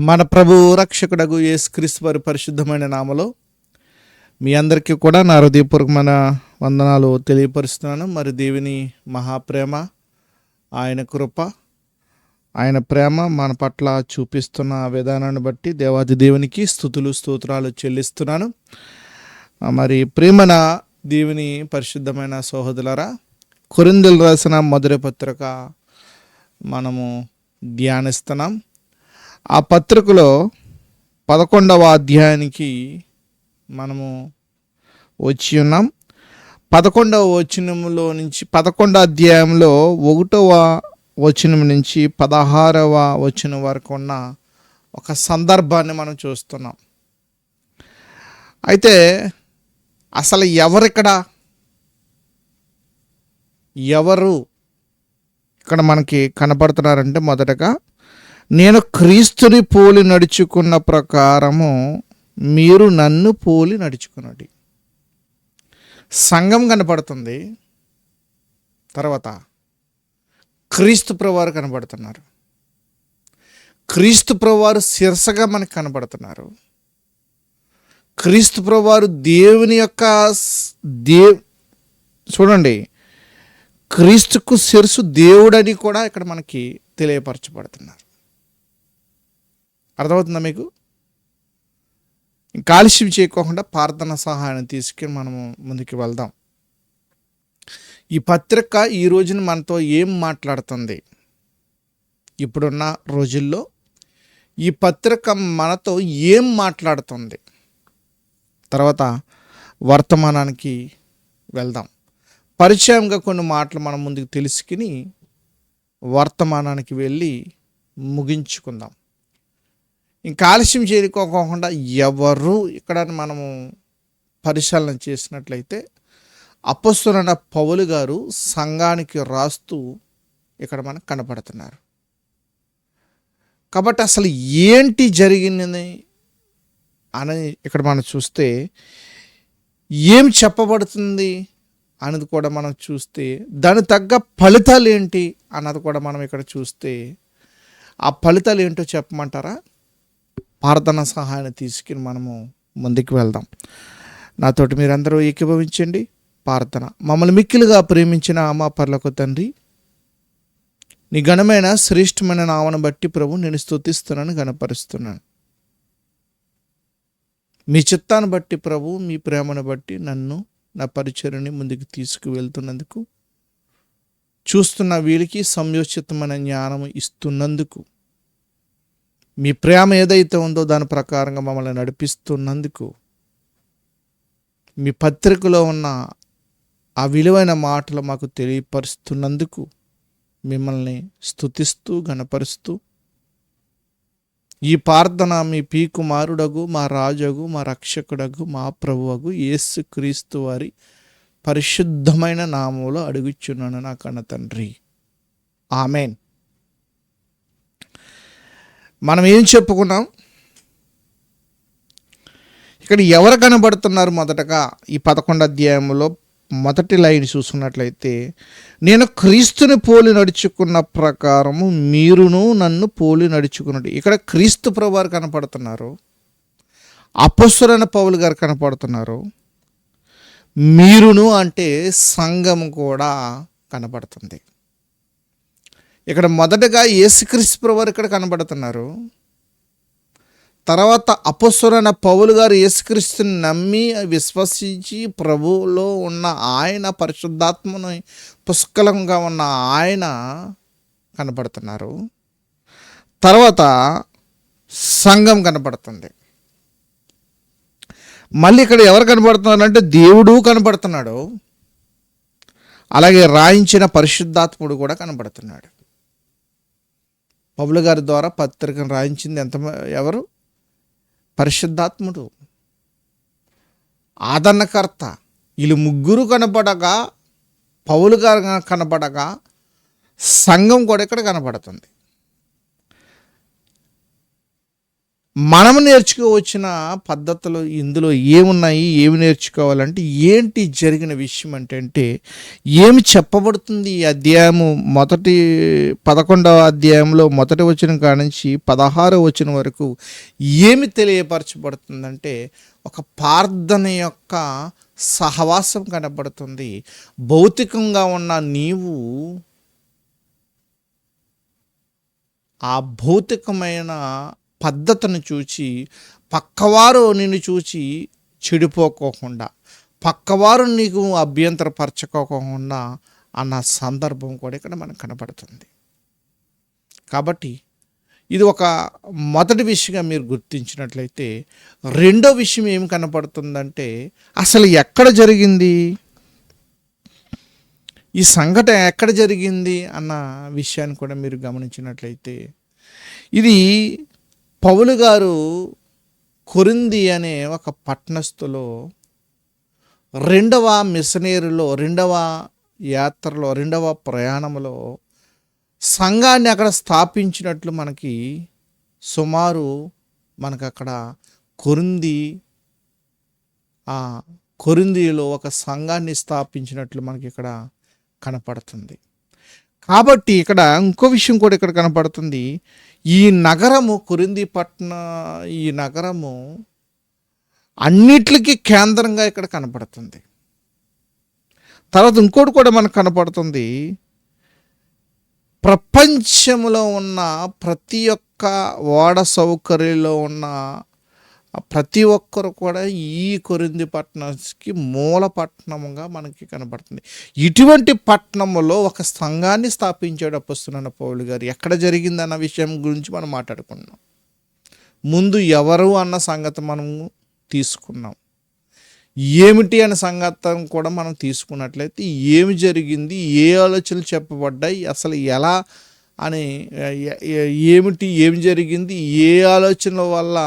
మన ప్రభు రక్షకుడగు యేసుక్రీస్తు వారి పరిశుద్ధమైన నామలో మీ అందరికీ కూడా నా హృదయపూర్వకమైన వందనాలు తెలియపరుస్తున్నాను. మరి దేవుని మహాప్రేమ ఆయన కృప ఆయన ప్రేమ మన పట్ల చూపిస్తున్న విధానాన్ని బట్టి దేవాది దేవునికి స్థుతులు స్తోత్రాలు చెల్లిస్తున్నాను. మరి ప్రేమన దేవుని పరిశుద్ధమైన సహోదరులరా కొరిందలు రాసిన మొదటి పత్రిక మనము ధ్యానిస్తున్నాం. ఆ పత్రికలో పదకొండవ అధ్యాయానికి మనము వచ్చి ఉన్నాం. పదకొండవ వచనంలో నుంచి పదకొండవ అధ్యాయంలో ఒకటవ వచనం నుంచి పదహారవ వచనం వరకు ఉన్న ఒక సందర్భాన్ని మనం చూస్తున్నాం. అయితే అసలు ఎవరిక్కడ? ఎవరు ఇక్కడ మనకి కనపడుతున్నారంటే మొదటగా నేను క్రీస్తుని పోలి నడుచుకున్న ప్రకారము మీరు నన్ను పోలి నడుచుకున్నది సంఘం కనపడుతుంది తర్వాత క్రీస్తు ప్రవారు కనబడుతున్నారు. క్రీస్తు ప్రవారు శిరసగా మనకు కనబడుతున్నారు. క్రీస్తు ప్రవారు దేవుని యొక్క దే చూడండి. క్రీస్తుకు శిరసు దేవుడని కూడా ఇక్కడ మనకి తెలియపరచబడుతున్నారు. అర్థమవుతుందా మీకు? కాలుష్యం చేయకోకుండా ప్రార్థన సహాయాన్ని తీసుకుని మనము ముందుకు వెళ్దాం. ఈ పత్రిక ఈ రోజున మనతో ఏం మాట్లాడుతుంది? ఇప్పుడున్న రోజుల్లో ఈ పత్రిక మనతో ఏం మాట్లాడుతుంది? తర్వాత వర్తమానానికి వెళ్దాం. పరిచయంగా కొన్ని మాటలు మనం ముందుకు తెలుసుకుని వర్తమానానికి వెళ్ళి ముగించుకుందాం. ఇంకా ఆలస్యం చేరుకోకుండా ఎవరు ఇక్కడ మనము పరిశీలన చేసినట్లయితే అపస్సులైన పౌలు గారు సంఘానికి రాస్తూ ఇక్కడ మనకు కనపడుతున్నారు. కాబట్టి అసలు ఏంటి జరిగింది అని ఇక్కడ మనం చూస్తే ఏం చెప్పబడుతుంది అన్నది కూడా మనం చూస్తే దాని తగ్గ ఫలితాలు ఏంటి అన్నది కూడా మనం ఇక్కడ చూస్తే ఆ ఫలితాలు ఏంటో చెప్పమంటారా? ప్రార్థన సహాయాన్ని తీసుకుని మనము ముందుకు వెళ్దాం. నాతోటి మీరందరూ ఏకీభవించండి. ప్రార్థన. మమ్మల్ని మిక్కిలుగా ప్రేమించిన అమ్మా పర్లకు తండ్రి నీ ఘనమైన శ్రేష్టమైన నామను బట్టి ప్రభు నేను స్తుతిస్తున్నాను గణపరుస్తున్నాను మీ చిత్తాన్ని బట్టి ప్రభు మీ ప్రేమను బట్టి నన్ను నా పరిచయని ముందుకు తీసుకువెళ్తున్నందుకు చూస్తున్న వీళ్ళకి సంయోచితమైన జ్ఞానం ఇస్తున్నందుకు మీ ప్రేమ ఏదైతే ఉందో దాని ప్రకారంగా మమ్మల్ని నడిపిస్తున్నందుకు మీ పత్రికలో ఉన్న ఆ విలువైన మాటలు మాకు తెలియపరుస్తున్నందుకు మిమ్మల్ని స్తుతిస్తూ గణపరుస్తూ ఈ ప్రార్థన మీ పీ కుమారుడగు మా రాజగు మా రక్షకుడగు మా ప్రభువగు యేసు క్రీస్తు వారి పరిశుద్ధమైన నామంలో అడుగుచున్నాను నా కన్న తండ్రి. ఆమెన్. మనం ఏం చెప్పుకున్నాం? ఇక్కడ ఎవరు కనబడుతున్నారు మొదటగా? ఈ పదకొండు అధ్యాయంలో మొదటి లైన్ చూసుకున్నట్లయితే నేను క్రీస్తుని పోలి నడుచుకున్న ప్రకారము మీరును నన్ను పోలి నడుచుకున్నట్టు. ఇక్కడ క్రీస్తు ప్రభువారు కనపడుతున్నారు. అపస్సురైన పౌలు గారు కనపడుతున్నారు. మీరును అంటే సంఘం కూడా కనపడుతుంది. ఇక్కడ మొదటగా యేసుక్రీస్తు ప్రభువారు ఇక్కడ కనబడుతున్నారు. తర్వాత అపస్సురైన పౌలు గారు యేసుక్రీస్తుని నమ్మి విశ్వసించి ప్రభువులో ఉన్న ఆయన పరిశుద్ధాత్మను పుష్కలంగా ఉన్న ఆయన కనపడుతున్నారు తర్వాత సంఘం కనపడుతుంది మళ్ళీ ఇక్కడ ఎవరు కనపడుతున్నారు అంటే దేవుడు కనపడుతున్నాడు అలాగే రాయించిన పరిశుద్ధాత్ముడు కూడా కనపడుతున్నాడు పౌలు గారి ద్వారా పత్రికను రాయించింది ఎంత ఎవరు? పరిశుద్ధాత్ముడు. ఆదరణకర్త. వీళ్ళు ముగ్గురు కనపడగా పౌలు గారు కనపడగా సంఘం కూడా ఇక్కడ కనపడుతుంది. మనం నేర్చుకోవచ్చిన పద్ధతులు ఇందులో ఏమున్నాయి ఏమి నేర్చుకోవాలంటే ఏంటి జరిగిన విషయం అంటే అంటే ఏమి చెప్పబడుతుంది ఈ అధ్యాయము మొదటి పదకొండవ అధ్యాయంలో మొదటి వచ్చిన కానించి పదహారో వచ్చిన వరకు ఏమి తెలియపరచబడుతుందంటే ఒక ప్రార్థన యొక్క సహవాసం కనబడుతుంది. భౌతికంగా ఉన్న నీవు ఆ భౌతికమైన పద్ధతిని చూచి పక్కవారు నిన్ను చూచి చెడిపోకోకుండా పక్కవారు నీకు అభ్యంతరపరచుకోకుండా అన్న సందర్భం కూడా ఇక్కడ మనకు కనబడుతుంది. కాబట్టి ఇది ఒక మొదటి విషయంగా మీరు గుర్తించినట్లయితే రెండో విషయం ఏం కనపడుతుందంటే అసలు ఎక్కడ జరిగింది? ఈ సంఘటన ఎక్కడ జరిగింది? అన్న విషయాన్ని కూడా మీరు గమనించినట్లయితే ఇది పౌలు గారు కొరింది అనే ఒక పట్టణస్థులో రెండవ మిషనరీలో రెండవ యాత్రలో రెండవ ప్రయాణంలో సంఘాన్ని అక్కడ స్థాపించినట్లు మనకి సుమారు మనకు అక్కడ కొరింది ఆ కొరిందిలో ఒక సంఘాన్ని స్థాపించినట్లు మనకి ఇక్కడ కనపడుతుంది. కాబట్టి ఇక్కడ ఇంకో విషయం కూడా ఇక్కడ కనపడుతుంది. ఈ నగరము కొరింది ఈ నగరము అన్నిటికీ కేంద్రంగా ఇక్కడ కనపడుతుంది. తర్వాత ఇంకోటి కూడా మనకు కనపడుతుంది. ప్రపంచంలో ఉన్న ప్రతి ఒక్క ఓడ సౌకర్యంలో ఉన్న ప్రతి ఒక్కరు కూడా ఈ కొరింది పట్టణంకి మూల పట్టణముగా మనకి కనబడుతుంది. ఇటువంటి పట్టణంలో ఒక సంఘాన్ని స్థాపించాడు అప్పస్తున్నాను పౌలు గారు. ఎక్కడ జరిగిందన్న విషయం గురించి మనం మాట్లాడుకున్నాం ముందు ఎవరు అన్న సంగతి మనము తీసుకున్నాం. ఏమిటి అనే సంగతం కూడా మనం తీసుకున్నట్లయితే ఏమి జరిగింది ఏ ఆలోచనలు చెప్పబడ్డాయి అసలు ఎలా అని ఏమిటి ఏమి జరిగింది ఏ ఆలోచనల వల్ల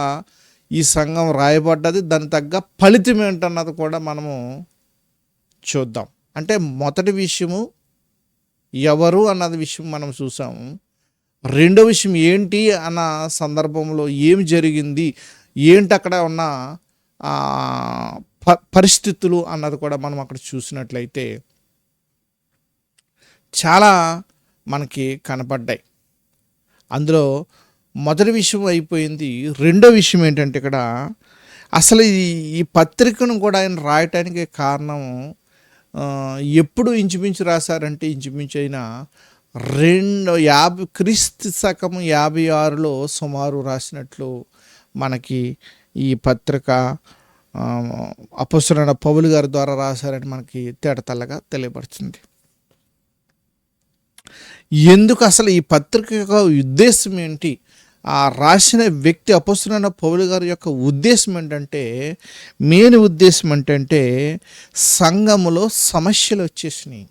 ఈ సంఘం రాయబడ్డది. దాని తగ్గ ఫలితం ఏంటన్నది కూడా మనము చూద్దాం. అంటే మొదటి విషయము ఎవరు అన్నది విషయం మనం చూసాము. రెండో విషయం ఏంటి అన్న సందర్భంలో ఏమి జరిగింది? ఏంటి అక్కడ ఉన్న ప పరిస్థితులు అన్నది కూడా మనం అక్కడ చూసినట్లయితే చాలా మనకి కనపడ్డాయి. అందులో మొదటి విషయం అయిపోయింది. రెండో విషయం ఏంటంటే ఇక్కడ అసలు ఈ ఈ పత్రికను కూడా ఆయన రాయటానికి కారణం ఎప్పుడు ఇంచుమించు రాశారంటే ఇంచుమించు అయినా రెండు యాభై క్రీస్తు శకం యాభై ఆరులో సుమారు రాసినట్లు మనకి ఈ పత్రిక అపసరణ పౌలు గారి ద్వారా రాశారని మనకి తేటతల్లగా తెలియపడుతుంది ఎందుకు అసలు ఈ పత్రిక యొక్క ఉద్దేశం ఏంటి? ఆ రాసిన వ్యక్తి అపస్తున్న పౌలు గారి యొక్క ఉద్దేశం ఏంటంటే మెయిన్ ఉద్దేశం ఏంటంటే సంఘములో సమస్యలు వచ్చేసినాయి.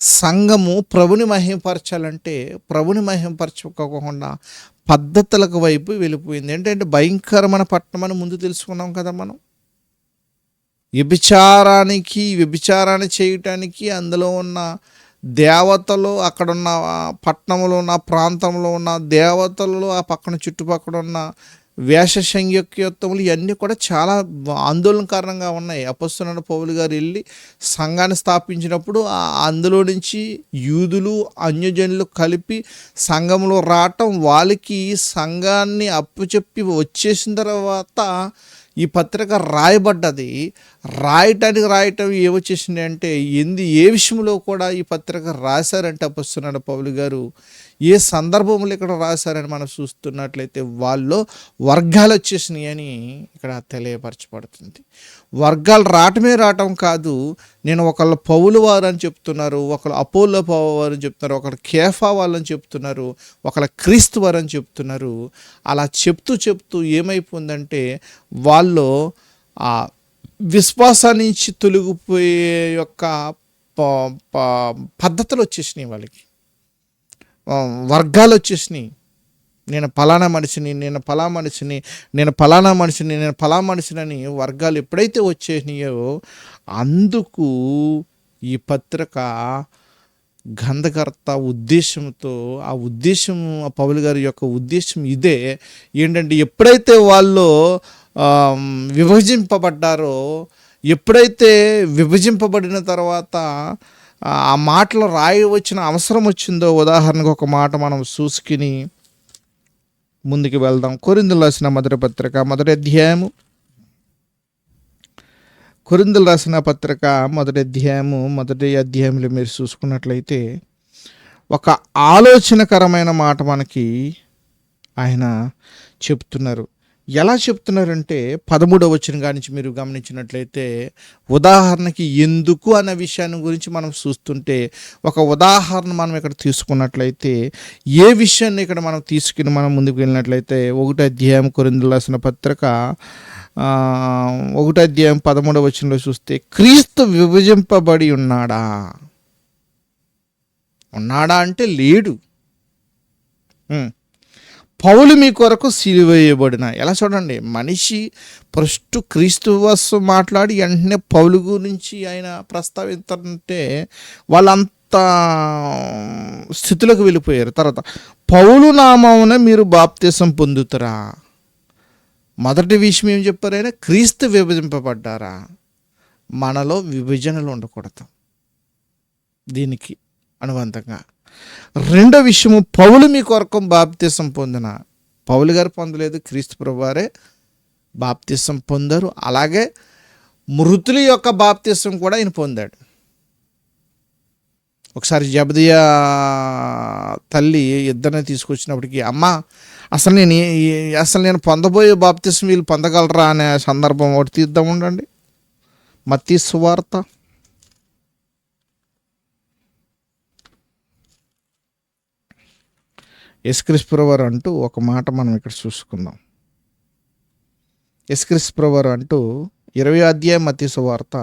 సంఘము ప్రభుని మహింపరచాలంటే ప్రభుని మహింపరచుకోకుండా పద్ధతులకు వైపు వెళ్ళిపోయింది. ఏంటంటే భయంకరమైన పట్టణం అని ముందు తెలుసుకున్నాం కదా మనం. వ్యభిచారానికి వ్యభిచారాన్ని చేయటానికి అందులో ఉన్న దేవతలు అక్కడున్న పట్టణంలో ఉన్న ప్రాంతంలో ఉన్న దేవతలు ఆ పక్కన చుట్టుపక్కల ఉన్న వేష సంయుక్తములు ఇవన్నీ కూడా చాలా ఆందోళన కారణంగా ఉన్నాయి. అపస్తున్న పౌలు గారు వెళ్ళి సంఘాన్ని స్థాపించినప్పుడు అందులో నుంచి యూదులు అన్యజనులు కలిపి సంఘంలో రావటం వాళ్ళకి సంఘాన్ని అప్పుచెప్పి వచ్చేసిన తర్వాత ఈ పత్రిక రాయబడ్డది. రాయటానికి రాయటం ఏమొచ్చేసింది అంటే ఎందు ఏ విషయంలో కూడా ఈ పత్రిక రాశారంటే అప్పస్తున్నాడు పౌలు గారు ఏ సందర్భంలో ఇక్కడ రాశారని మనం చూస్తున్నట్లయితే వాళ్ళు వర్గాలు వచ్చేసినాయి అని ఇక్కడ తెలియపరచబడుతుంది. వర్గాలు రావటమే రావటం కాదు. నేను ఒకళ్ళు పౌలు వారు అని చెప్తున్నారు ఒకళ్ళు అపోలో పౌలు వారు అని చెప్తున్నారు ఒకళ్ళు కేఫా వాళ్ళని చెప్తున్నారు ఒకళ్ళ క్రీస్తు వారు అని చెప్తున్నారు. అలా చెప్తూ చెప్తూ ఏమైపోయిందంటే వాళ్ళు ఆ విశ్వాసాన్ని నుంచి తొలగిపోయే యొక్క పద్ధతులు వచ్చేసినాయి వాళ్ళకి. వర్గాలు వచ్చేసినాయి. నేను ఫలానా మనిషిని నేను ఫలా మనిషిని నేను ఫలానా మనిషిని నేను ఫలా మనిషిని అని వర్గాలు ఎప్పుడైతే వచ్చేసినాయో అందుకు ఈ పత్రిక గంధకర్త ఉద్దేశంతో ఆ ఉద్దేశం ఆ పౌలు గారి యొక్క ఉద్దేశం ఇదే. ఏంటంటే ఎప్పుడైతే వాళ్ళు విభజింపబడ్డారో ఎప్పుడైతే విభజింపబడిన తర్వాత ఆ మాటలు రాయవచ్చిన అవసరం వచ్చిందో ఉదాహరణకు ఒక మాట మనం చూసుకుని ముందుకు వెళ్దాం. కొరిందులు రాసిన మొదటి పత్రిక మొదటి అధ్యాయము. కొరిందులు రాసిన పత్రిక మొదటి అధ్యాయము. మొదటి అధ్యాయంలో మీరు చూసుకున్నట్లయితే ఒక ఆలోచనకరమైన మాట మనకి ఆయన చెప్తున్నారు. ఎలా చెప్తున్నారంటే పదమూడవ వచ్చిన కాడి మీరు గమనించినట్లయితే ఉదాహరణకి ఎందుకు అనే విషయాన్ని గురించి మనం చూస్తుంటే ఒక ఉదాహరణ మనం ఇక్కడ తీసుకున్నట్లయితే ఏ విషయాన్ని ఇక్కడ మనం తీసుకుని మనం ముందుకు వెళ్ళినట్లయితే ఒకటి అధ్యాయం కొరిందులు రాసిన పత్రిక ఒకటి అధ్యాయం పదమూడవ వచనంలో చూస్తే క్రీస్తు విభజింపబడి ఉన్నాడా? ఉన్నాడా అంటే లేడు. పౌలు మీ కొరకు సిలివేయబడిన ఎలా చూడండి? మనిషి ఫస్ట్ క్రీస్తువస్సు మాట్లాడి వెంటనే పౌలు గురించి ఆయన ప్రస్తావించారంటే వాళ్ళంత స్థితిలోకి వెళ్ళిపోయారు. తర్వాత పౌలు నామమున మీరు బాప్తీసం పొందుతారా? మొదటి విషయం ఏం చెప్పారు ఆయన? క్రీస్తు విభజింపబడ్డారా? మనలో విభజనలు ఉండకూడదు. దీనికి అనుబంధంగా రెండో విషయము పౌలు మీ కొరకు బాప్తీసం పొందిన. పౌలు గారు పొందలేదు క్రీస్తు ప్రభువారే బాప్తీసం పొందారు. అలాగే మృతుల యొక్క బాప్తీసం కూడా ఆయన పొందాడు. ఒకసారి జబదియా తల్లి ఇద్దరిని తీసుకొచ్చినప్పటికి అమ్మ అసలు నేను అసలు నేను పొందబోయే బాప్తిసం వీళ్ళు పొందగలరా? అనే సందర్భం ఒకటి తీద్దాం ఉండండి. మత్తి సువార్త. ఎస్క్రిస్ప్రవర్ అంటూ ఒక మాట మనం ఇక్కడ చూసుకుందాం. ఎస్క్రిస్ప్రవర్ అంటూ ఇరవై అధ్యాయం మతి సువార్త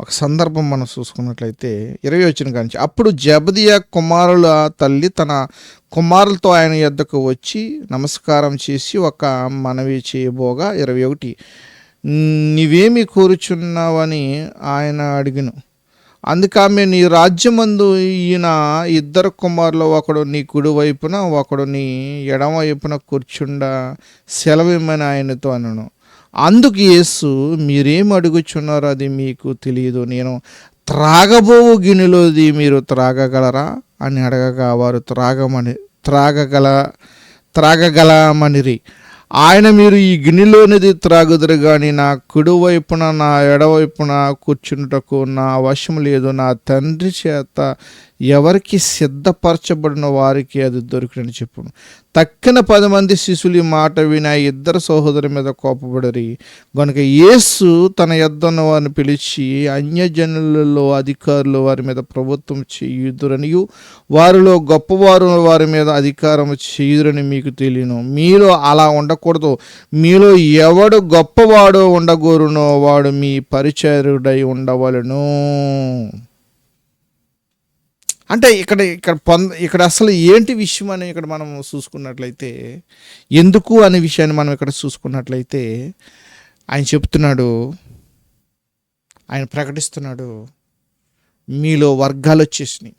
ఒక సందర్భం మనం చూసుకున్నట్లయితే ఇరవై వచ్చిన కానించి అప్పుడు జబదియ కుమారుల తల్లి తన కుమారులతో ఆయన యొద్దకు వచ్చి నమస్కారం చేసి ఒక మనవి చేయబోగా ఇరవై ఒకటి నీవేమి కోరుచున్నావని ఆయన అడిగిను. అందుకామె నీ రాజ్యమందు ఈయన ఇద్దరు కుమారులు ఒకడు నీ కుడి వైపున ఒకడు నీ ఎడమ వైపున కూర్చుండ సెలవిమ్మని ఆయనతో అనను. అందుకు యేసు మీరేం అడుగుచున్నారో అది మీకు తెలియదు నేను త్రాగబోవు గిన్నెలోది మీరు త్రాగగలరా అని అడగగా వారు త్రాగమని త్రాగగల త్రాగగలమనిరి. ఆయన మీరు ఈ గిన్నెలోనిది త్రాగుదురు కానీ నా కుడివైపున నా ఎడవైపున కూర్చున్నటకు నా అవశ్యం లేదు. నా తండ్రి చేత ఎవరికి సిద్ధపరచబడిన వారికి అది దొరికినని చెప్పును. తక్కిన పది మంది శిశులు ఈ మాట విని ఆ ఇద్దరు సహోదరు మీద కోపపడరి. గనుక యేసు తన యొద్దన్న వారిని పిలిచి అన్యజనులలో అధికారులు వారి మీద ప్రభుత్వం చేయుదురనియు వారిలో గొప్పవారు వారి మీద అధికారం చేయుదురని మీకు తెలియను. మీలో అలా ఉండకూడదు. మీలో ఎవడు గొప్పవాడో ఉండగోరునో వాడు మీ పరిచరుడై ఉండవలను. అంటే ఇక్కడ ఇక్కడ పొంద ఇక్కడ అసలు ఏంటి విషయం అని ఇక్కడ మనం చూసుకున్నట్లయితే ఎందుకు అనే విషయాన్ని మనం ఇక్కడ చూసుకున్నట్లయితే ఆయన చెప్తున్నాడు ఆయన ప్రకటిస్తున్నాడు మీలో వర్గాలు వచ్చేసినాయి.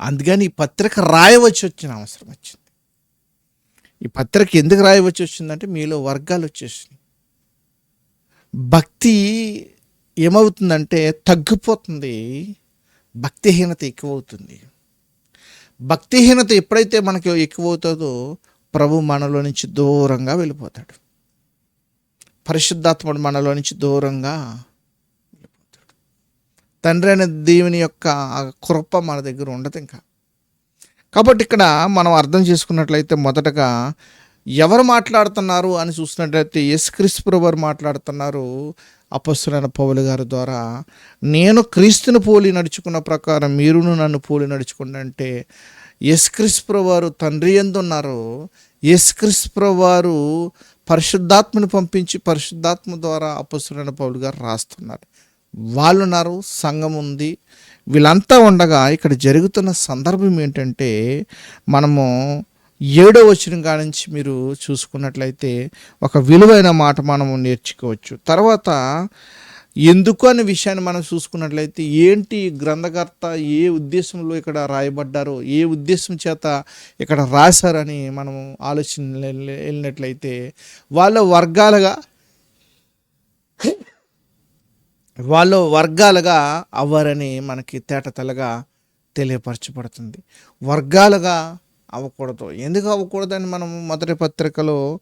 అందుకని ఈ పత్రిక రాయవచ్చి వచ్చిన అవసరం వచ్చింది. ఈ పత్రిక ఎందుకు రాయవచ్చి వచ్చిందంటే మీలో వర్గాలు వచ్చేసినాయి. భక్తి ఏమవుతుందంటే తగ్గిపోతుంది. భక్తిహీనత ఎక్కువవుతుంది. భక్తిహీనత ఎప్పుడైతే మనకి ఎక్కువవుతుందో ప్రభు మనలో నుంచి దూరంగా వెళ్ళిపోతాడు. పరిశుద్ధాత్ముడు మనలో నుంచి దూరంగా వెళ్ళిపోతాడు. తండ్రి అయిన దేవుని యొక్క కృప మన దగ్గర ఉండదు ఇంకా. కాబట్టి ఇక్కడ మనం అర్థం చేసుకున్నట్లయితే మొదటగా ఎవరు మాట్లాడుతున్నారు అని చూసినట్లయితే ఎస్ క్రిస్పురు వారు మాట్లాడుతున్నారు. అపస్సులైన పౌలు గారి ద్వారా నేను క్రీస్తుని పోలి నడుచుకున్న ప్రకారం మీరును నన్ను పోలి నడుచుకుంటే అంటే ఎస్ వారు తండ్రి ఎందున్నారో? ఎస్ వారు పరిశుద్ధాత్మని పంపించి పరిశుద్ధాత్మ ద్వారా అపస్సులైన పౌలు గారు రాస్తున్నారు. వాళ్ళున్నారు సంఘం ఉంది. వీళ్ళంతా ఉండగా ఇక్కడ జరుగుతున్న సందర్భం ఏంటంటే మనము ఏడో వచ్చిన కానించి మీరు చూసుకున్నట్లయితే ఒక విలువైన మాట మనము నేర్చుకోవచ్చు. తర్వాత ఎందుకు అనే విషయాన్ని మనం చూసుకున్నట్లయితే ఏంటి గ్రంథకర్త ఏ ఉద్దేశంలో ఇక్కడ రాయబడ్డారో ఏ ఉద్దేశం చేత ఇక్కడ రాశారని మనం ఆలోచన వెళ్ళినట్లయితే వాళ్ళ వర్గాలుగా వాళ్ళు వర్గాలుగా అవ్వరని మనకి తేటతలగా తెలియపరచబడుతుంది. వర్గాలుగా అవ్వకూడదు. ఎందుకు అవ్వకూడదని మనం మొదటి పత్రికలో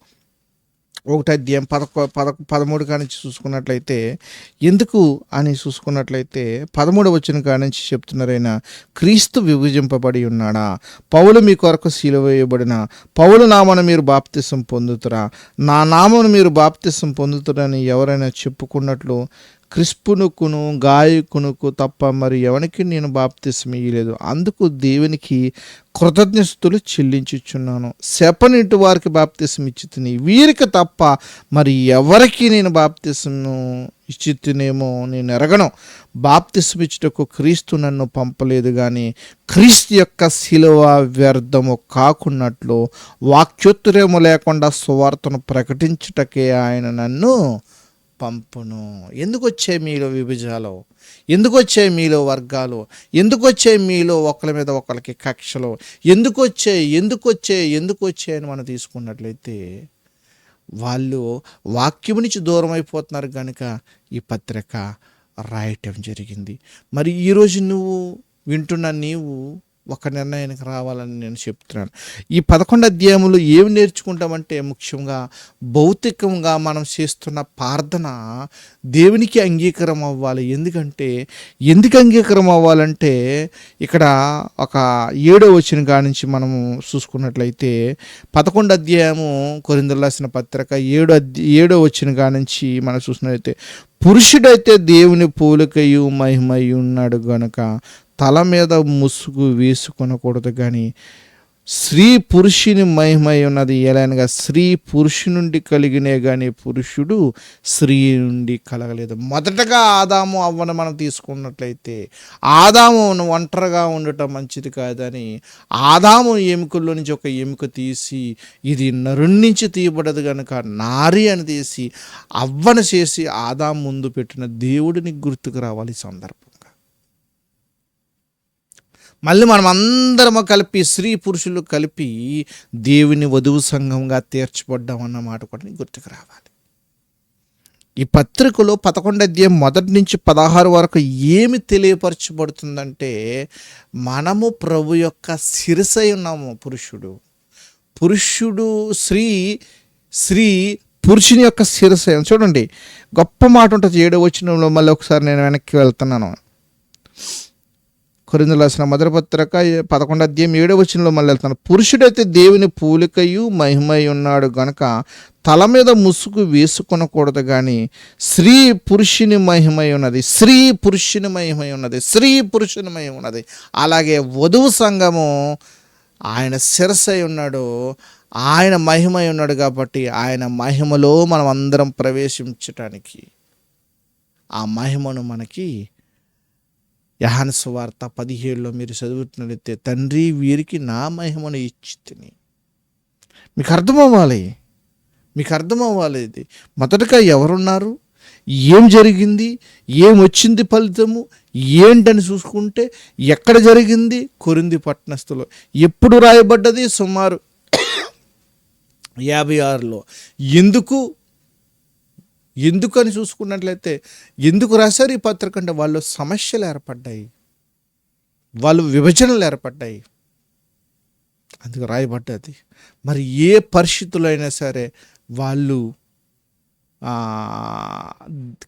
ఒకటి అధ్యాయం పదకొ పద పదమూడు కానించి చూసుకున్నట్లయితే ఎందుకు అని చూసుకున్నట్లయితే పదమూడు వచ్చిన కానించి చెప్తున్నారైనా క్రీస్తు విభజింపబడి ఉన్నాడా? పౌలు మీ కొరకు శీల వేయబడిన? పౌలు నామను మీరు బాప్తిసం పొందుతురా? నా నామను మీరు బాప్తిసం పొందుతురని ఎవరైనా చెప్పుకున్నట్లు క్రిస్పునుకును గాయకునుకు తప్ప మరి ఎవరికి నేను బాప్తిసం ఇయ్యలేదు. అందుకు దేవునికి కృతజ్ఞతలు చెల్లించుచున్నాను. శపనింటి వారికి బాప్తిసం ఇచ్చి వీరికి తప్ప మరి ఎవరికి నేను బాప్తిసము ఇచ్చినేమో నేను ఎరగను. బాప్తిసం ఇచ్చుటకు క్రీస్తు నన్ను పంపలేదు కానీ క్రీస్తు యొక్క శిలువ వ్యర్థము కాకున్నట్లు వాక్యోత్తరేము లేకుండా సువార్తను ప్రకటించుటకే ఆయన నన్ను పంపును? ఎందుకు వచ్చాయి మీలో విభజాలు? ఎందుకు వచ్చే మీలో వర్గాలు? ఎందుకు వచ్చే మీలో ఒకరి మీద ఒకరికి కక్షలు? ఎందుకు వచ్చాయి ఎందుకు వచ్చాయి ఎందుకు వచ్చే అని మనం తీసుకున్నట్లయితే వాళ్ళు వాక్యం నుంచి దూరం అయిపోతున్నారు కనుక ఈ పత్రిక రాయటం జరిగింది. మరి ఈరోజు నువ్వు వింటున్న నీవు ఒక నిర్ణయానికి రావాలని నేను చెప్తున్నాను. ఈ పదకొండు అధ్యాయములు ఏమి నేర్చుకుంటామంటే ముఖ్యంగా భౌతికంగా మనం చేస్తున్న ప్రార్థన దేవునికి అంగీకారం అవ్వాలి. ఎందుకంటే ఎందుకు అంగీకారం అవ్వాలంటే ఇక్కడ ఒక ఏడో వచ్చిన నుంచి మనము చూసుకున్నట్లయితే పదకొండు అధ్యాయము కొరిందల్లాసిన పత్రిక ఏడో అధ్య ఏడో వచ్చిన నుంచి మనం చూసినట్లయితే పురుషుడైతే దేవుని పోలికయు మహిమయు ఉన్నాడు గనుక తల మీద ముసుగు వేసుకొనకూడదు కానీ స్త్రీ పురుషుని మహిమై ఉన్నది. ఎలానగా స్త్రీ పురుషు నుండి కలిగినే కానీ పురుషుడు స్త్రీ నుండి కలగలేదు. మొదటగా ఆదాము అవ్వను మనం తీసుకున్నట్లయితే ఆదాము ఒంటరిగా ఉండటం మంచిది కాదని ఆదాము ఎముకల్లో నుంచి ఒక ఎముక తీసి ఇది నరుణ్ నుంచి తీయబడదు కనుక నారి అని తీసి అవ్వను చేసి ఆదాము ముందు పెట్టిన దేవుడిని గుర్తుకు రావాలి ఈ మళ్ళీ మనం అందరము కలిపి స్త్రీ పురుషులు కలిపి దేవుని వధువు సంఘంగా తీర్చబడ్డాం అన్న మాట కూడా నీకు గుర్తుకు రావాలి. ఈ పత్రికలో పదకొండు అధ్యాయం మొదటి నుంచి పదహారు వరకు ఏమి తెలియపరచబడుతుందంటే మనము ప్రభు యొక్క శిరసై ఉన్నాము పురుషుడు. పురుషుడు స్త్రీ స్త్రీ పురుషుని యొక్క శిరసై చూడండి గొప్ప మాట ఉంటుంది ఏడో వచ్చినంలో మళ్ళీ ఒకసారి నేను వెనక్కి వెళ్తున్నాను. కొరిందులు రాసిన మొదటి పత్రిక పదకొండు అధ్యాయం ఏడో వచనంలో మళ్ళీ వెళ్తాను పురుషుడైతే దేవుని పూలికయు మహిమై ఉన్నాడు గనక తల మీద ముసుగు వేసుకొనకూడదు కానీ స్త్రీ పురుషుని మహిమై ఉన్నది. స్త్రీ పురుషుని మహిమై ఉన్నది. స్త్రీ పురుషుని మహిమ ఉన్నది. అలాగే వధువు సంఘము ఆయన శిరసై ఉన్నాడు. ఆయన మహిమై ఉన్నాడు కాబట్టి ఆయన మహిమలో మనం అందరం ప్రవేశించటానికి ఆ మహిమను మనకి యహాన సువార్త పదిహేడులో మీరు చదువుతున్నట్లయితే తండ్రి వీరికి నా మహిమను ఇచ్చి తిని మీకు అర్థమవ్వాలి? మీకు అర్థమవ్వాలి ఇది. మొదటగా ఎవరున్నారు? ఏం జరిగింది? ఏం వచ్చింది ఫలితము? ఏంటని చూసుకుంటే ఎక్కడ జరిగింది? కొరింది పట్టణస్థులో. ఎప్పుడు రాయబడ్డది? సుమారు యాభై ఆరులో. ఎందుకు? ఎందుకని చూసుకున్నట్లయితే ఎందుకు రాశారు ఈ పత్రిక అంటే వాళ్ళు సమస్యలు ఏర్పడ్డాయి. వాళ్ళు విభజనలు ఏర్పడ్డాయి. అందుకు రాయబడ్డది. మరి ఏ పరిస్థితులు అయినా సరే వాళ్ళు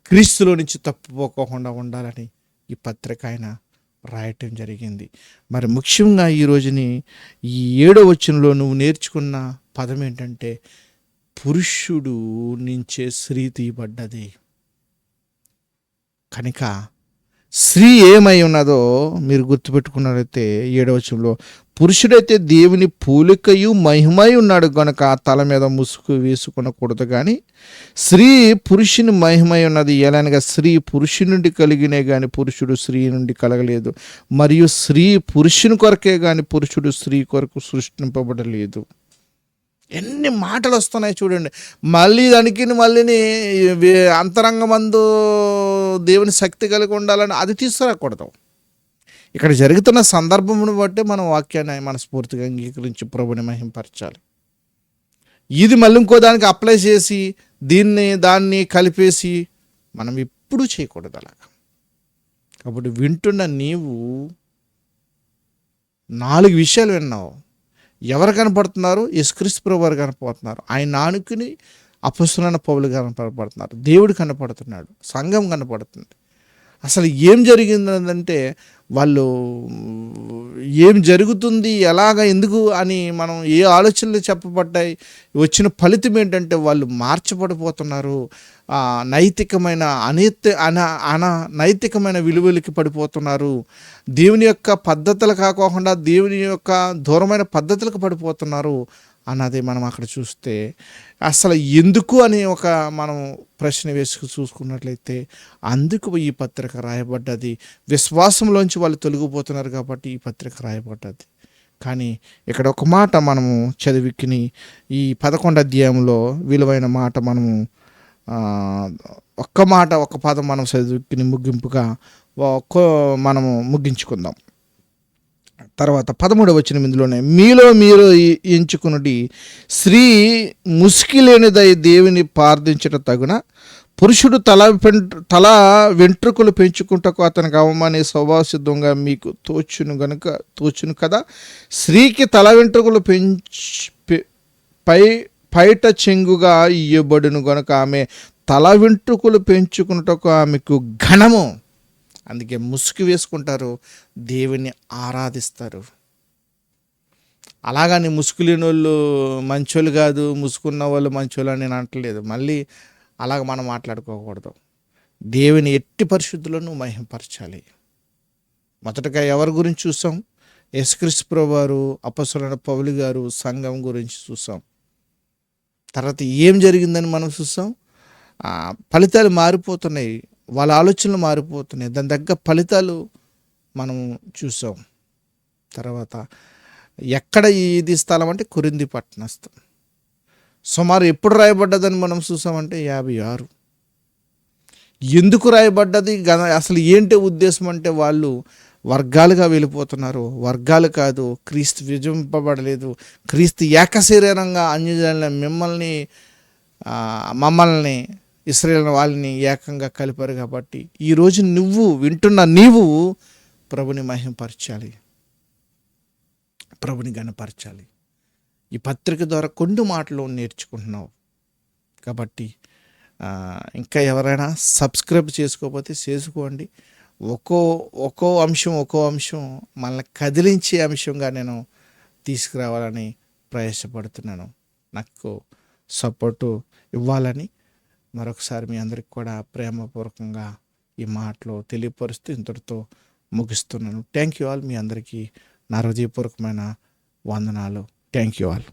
క్రీస్తులో నుంచి తప్పుపోకోకుండా ఉండాలని ఈ పత్రిక ఆయన రాయటం జరిగింది. మరి ముఖ్యంగా ఈ రోజుని ఈ ఏడో వచనంలో నువ్వు నేర్చుకున్న పదం ఏంటంటే పురుషుడు నుంచే స్త్రీ తీయబడ్డది. కనుక స్త్రీ ఏమై ఉన్నదో మీరు గుర్తుపెట్టుకున్నట్లయితే ఏడవచంలో పురుషుడైతే దేవుని పూలికయు మహిమై ఉన్నాడు గనుక తల మీద ముసుగు వేసుకునకూడదు కానీ స్త్రీ పురుషుని మహిమై ఉన్నది. ఎలానగా స్త్రీ పురుషు నుండి కలిగినే కానీ పురుషుడు స్త్రీ నుండి కలగలేదు. మరియు స్త్రీ పురుషుని కొరకే కానీ పురుషుడు స్త్రీ కొరకు సృష్టింపబడలేదు. ఎన్ని మాటలు వస్తున్నాయి చూడండి. మళ్ళీ దానికి మళ్ళీని అంతరంగమందు దేవుని శక్తి కలిగి ఉండాలని అది తీసుకురాకూడదు. ఇక్కడ జరుగుతున్న సందర్భమును బట్టి మనం వాక్యాన్ని మనస్ఫూర్తిగా అంగీకరించి ప్రభుని మహింపరచాలి. ఇది మళ్ళీ ఇంకో దానికి అప్లై చేసి దీన్ని దాన్ని కలిపేసి మనం ఎప్పుడూ చేయకూడదు అలాగా. కాబట్టి వింటున్న నీవు నాలుగు విషయాలు విన్నావు. ఎవరు కనపడుతున్నారు? యేసుక్రీస్తు ప్రభు వారు కనపడుతున్నారు. ఆయన నానుకుని అపస్తులైన పౌలు కనపడుతున్నారు. దేవుడు కనపడుతున్నాడు. సంఘం కనపడుతుంది. అసలు ఏం జరిగిందంటే వాళ్ళు ఏం జరుగుతుంది ఎలాగ ఎందుకు అని మనం ఏ ఆలోచనలు చెప్పబడ్డాయి వచ్చిన ఫలితం ఏంటంటే వాళ్ళు మార్చబడిపోతున్నారు. నైతికమైన అనైతి అన అన నైతికమైన విలువలకి పడిపోతున్నారు. దేవుని యొక్క పద్ధతులు కాకోకుండా దేవుని యొక్క దూరమైన పద్ధతులకు పడిపోతున్నారు. అన్నది మనం అక్కడ చూస్తే అసలు ఎందుకు అని ఒక మనం ప్రశ్న వేసుకు చూసుకున్నట్లయితే అందుకు ఈ పత్రిక రాయబడ్డది? విశ్వాసంలోంచి వాళ్ళు తొలగిపోతున్నారు కాబట్టి ఈ పత్రిక రాయబడ్డది. కానీ ఇక్కడ ఒక మాట మనము చదివికిని ఈ పదకొండు అధ్యాయంలో విలువైన మాట మనము ఒక్క మాట ఒక్క పదం మనం చదివికిని ముగింపుగా ఒక్క మనము ముగించుకుందాం. తర్వాత పదమూడవ వచ్చిన ఇందులోనే మీలో మీరు ఎంచుకున్నది స్త్రీ ముసుకి లేనిదై దేవుని ప్రార్థించట తగున పురుషుడు తల తల వెంట్రుకలు పెంచుకుంటకు అతనికి అవమానే స్వభావసిద్ధంగా మీకు తోచును గనుక తోచును కదా? స్త్రీకి తల వెంట్రుకలు పెంచి పె- పై పైట చెంగుగా ఇయ్యబడును గనుక ఆమె తల వెంట్రుకలు పెంచుకున్నటకు ఆమెకు ఘనము. అందుకే ముసుగు వేసుకుంటారు దేవుని ఆరాధిస్తారు. అలాగని ముసుగు లేని వాళ్ళు మంచోళ్ళు కాదు ముసుకున్న వాళ్ళు మంచోళ్ళు అని నేను అంటలేదు. మళ్ళీ అలాగ మనం మాట్లాడుకోకూడదు. దేవుని ఎట్టి పరిశుద్ధులను మహింపరచాలి. మొదటగా ఎవరి గురించి చూసాం? యేసుక్రీస్తు ప్రభు వారు అపస్సులైన పౌలి గారు సంఘం గురించి చూసాం. తర్వాత ఏం జరిగిందని మనం చూసాం? ఫలితాలు మారిపోతున్నాయి. వాళ్ళ ఆలోచనలు మారిపోతున్నాయి. దాని తగ్గ ఫలితాలు మనం చూసాం. తర్వాత ఎక్కడ ఇది స్థలం అంటే కురింది పట్టణస్థం సుమారు ఎప్పుడు రాయబడ్డదని మనం చూసామంటే యాభై ఆరు. ఎందుకు రాయబడ్డది? గ అసలు ఏంటి ఉద్దేశం అంటే వాళ్ళు వర్గాలుగా వెళ్ళిపోతున్నారు. వర్గాలు కాదు క్రీస్తు విజంపబడలేదు క్రీస్తు ఏకశరీరంగా అన్యజనుల మిమ్మల్ని మమ్మల్ని ఇస్రాయేల్ వాళ్ళని ఏకంగా కలిపారు కాబట్టి ఈరోజు నువ్వు వింటున్న నీవు ప్రభుని మహింపరచాలి. ప్రభుని గణపరచాలి. ఈ పత్రిక ద్వారా కొన్ని మాటలు నేర్చుకుంటున్నావు. కాబట్టి ఇంకా ఎవరైనా సబ్స్క్రైబ్ చేసుకోకపోతే చేసుకోండి. ఒక్కో ఒక్కో అంశం ఒక్కో అంశం మనల్ని కదిలించే అంశంగా నేను తీసుకురావాలని ప్రయాసపడుతున్నాను. నాకు సపోర్టు ఇవ్వాలని మరొకసారి మీ అందరికి కూడా ప్రేమపూర్వకంగా ఈ మాటలు తెలియపరుస్తూ ఇంతటితో ముగిస్తున్నాను. థ్యాంక్ యూ ఆల్ మీ అందరికీ నా హృదయపూర్వకమైన వందనాలు. Thank you all